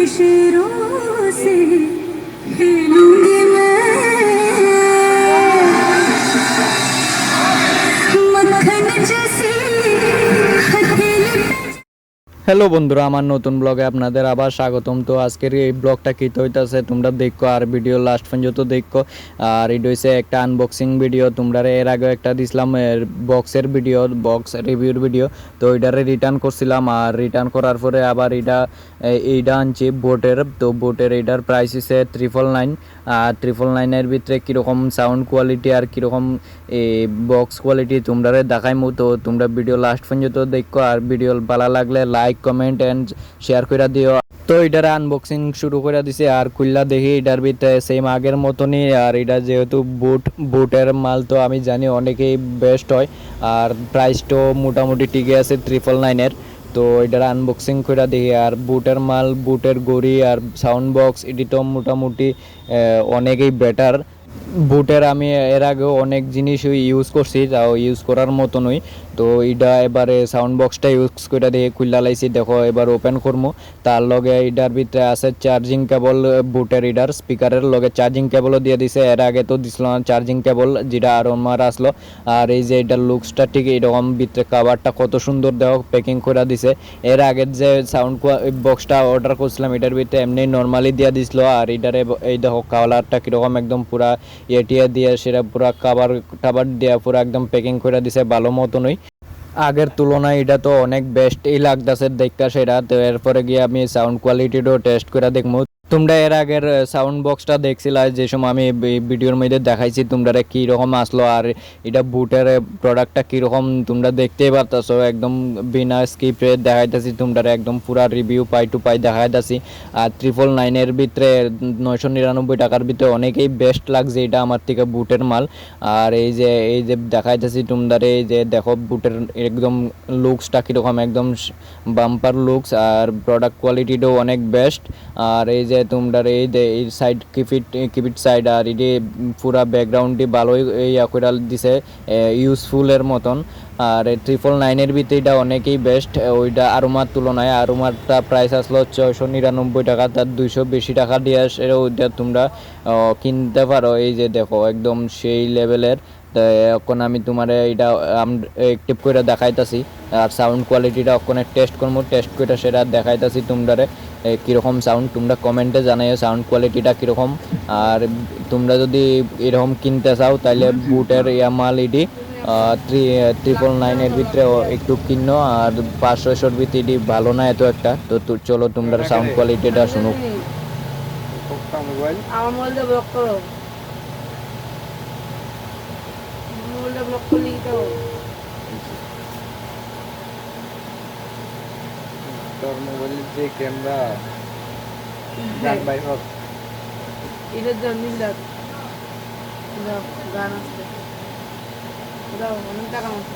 शेरों से खेलूंगी হ্যালো বন্ধুরা, আমার নতুন ব্লগে আপনাদের আবার স্বাগতম। তো আজকের এই ব্লগটা কী হইতেছে, তোমরা দেখো, আর ভিডিও লাস্ট পর্যন্ত দেখো। আর এটা হচ্ছে একটা আনবক্সিং ভিডিও তোমরা এর আগে একটা দিছিলাম বক্সের ভিডিও বক্স রিভিউর ভিডিও তো এটারে রিটার্ন করছিলাম, আর রিটার্ন করার পরে আবার এটা এইটা আনছি বোটের তো বোটের এটার প্রাইস হচ্ছে ট্রিপল নাইন আর ট্রিপল নাইনের ভিতরে কীরকম সাউন্ড কোয়ালিটি আর কীরকম এই বক্স কোয়ালিটি তোমরা দেখাইমু। তো তোমরা ভিডিও লাস্ট পর্যন্ত দেখো, আর ভিডিও ভালো লাগলে লাইক কমেন্ট এন্ড শেয়ার করে দিও। তো এটার আনবক্সিং শুরু করে দিছে আর খুললা দেখি এটার ভিতরে সেম আগের মতনই, আর এটা যেহেতু বুট বুটের মাল তো আমি জানি অনেকেই বেস্ট হয়, আর প্রাইসটাও মোটামুটি টিকে আছে ট্রিপল নাইনের তো এটার আনবক্সিং করে দেখি, আর বুটের মাল বুটের গড়ি আর সাউন্ড বক্স এটি তো মোটামুটি অনেকেই বেটার বুটের আমি এর আগেও অনেক জিনিস ইউজ করছি, তাও ইউজ করার মতনই তো এটা এবারে সাউন্ড বক্সটা ইউজ করে দিয়ে খুললা লাইছি, দেখো এবার ওপেন করব তার লগে এটার ভিতরে আছে চার্জিং কেবল বুটের এটার স্পিকারের লগে চার্জিং কেবলও দিয়ে দিছে। এর আগে তো দিছিল না চার্জিং কেবল যেটা আর আমার আসলো। আর এই যে এটার লুকসটা ঠিক এরকম ভিতরে কাভারটা কত সুন্দর দেখো প্যাকিং করে দিছে। এর আগের যে সাউন্ড বক্সটা অর্ডার করছিলাম, এটার ভিতরে এমনি নর্মালি দিয়ে দিছিল। আর এটার এই দেখো কালারটা কীরকম, একদম পুরা এটিয়া দিয়ে সেটা পুরা কাবার টাবার দিয়ে পুরা একদম প্যাকিং করে দিছে ভালো মতনই। আগের তুলনায় এটা তো অনেক বেস্টই লাগতেছে দেখা সেটা তো এরপরে গিয়ে আমি সাউন্ড কোয়ালিটিটাও টেস্ট করে দেখব তোমরা এর আগের সাউন্ড বক্সটা দেখছিলা, যে সময় আমি ভিডিওর মধ্যে দেখাইছি তোমরা কি রকম আসলো আর এটা বুটের প্রোডাক্টটা কি রকম তোমরা দেখতেই পারতাছো, একদম বিনা স্কিপে দেখাইতেছি তোমরা একদম পুরা রিভিউ পাই টু পাই দেখাইতেছি। আর ট্রিপল নাইনের ভিতরে, নয়শো নিরানব্বই টাকার ভিতরে অনেকেই বেস্ট লাগছে, এটা আমার থেকে বুটের মাল। আর এই যে এই যে দেখাইতেছি তোমরা এই যে দেখো বুটের একদম লুকসটা কীরকম, একদম বাম্পার লুকস আর প্রোডাক্ট কোয়ালিটিটাও অনেক বেস্ট আর এই যে তোমরা এই এই সাইড কিপিট কিপিট সাইড আর এটি পুরা ব্যাকগ্রাউন্ডটি ভালোই ইয়া করে দিছে ইউজফুলের মতন। আর ট্রিপল নাইনের ভিতরে এটা অনেকেই বেস্ট ওইটা আরুমার তুলনায় আরুমারটা প্রাইস আসলো ছয়শো নিরানব্বই টাকা, তার দুইশো বেশি টাকা দিয়ে আসে ওইটা তোমরা কিনতে পারো। এই যে দেখো, একদম সেই লেভেলের এখন আমি তোমার এটা অ্যাক্টিভ করে দেখাইতাছি। আর সাউন্ড কোয়ালিটিটা ওখানে টেস্ট করব টেস্ট করে সেটা দেখাইতাছি তোমরা কীরকম সাউন্ড তোমরা কমেন্টে জানাইও সাউন্ড কোয়ালিটিটা কীরকম। আর তোমরা যদি এরকম কিনতে চাও তাহলে বুটের ইয়ামাল ইডি থ্রি ট্রিপল নাইনের ভিতরে একটু কিনো। আর পাঁচশোশোর ভিতরে এটি ভালো না এত একটা। তো চলো তোমরা সাউন্ড কোয়ালিটিটা শুনুক। আমার ব্লক করো। ব্লক তোর মোবাইলের যে ক্যামেরা গান বাই হোক। এটার জন্য দাও গান আসছে দাও অনেক টাকা মতো।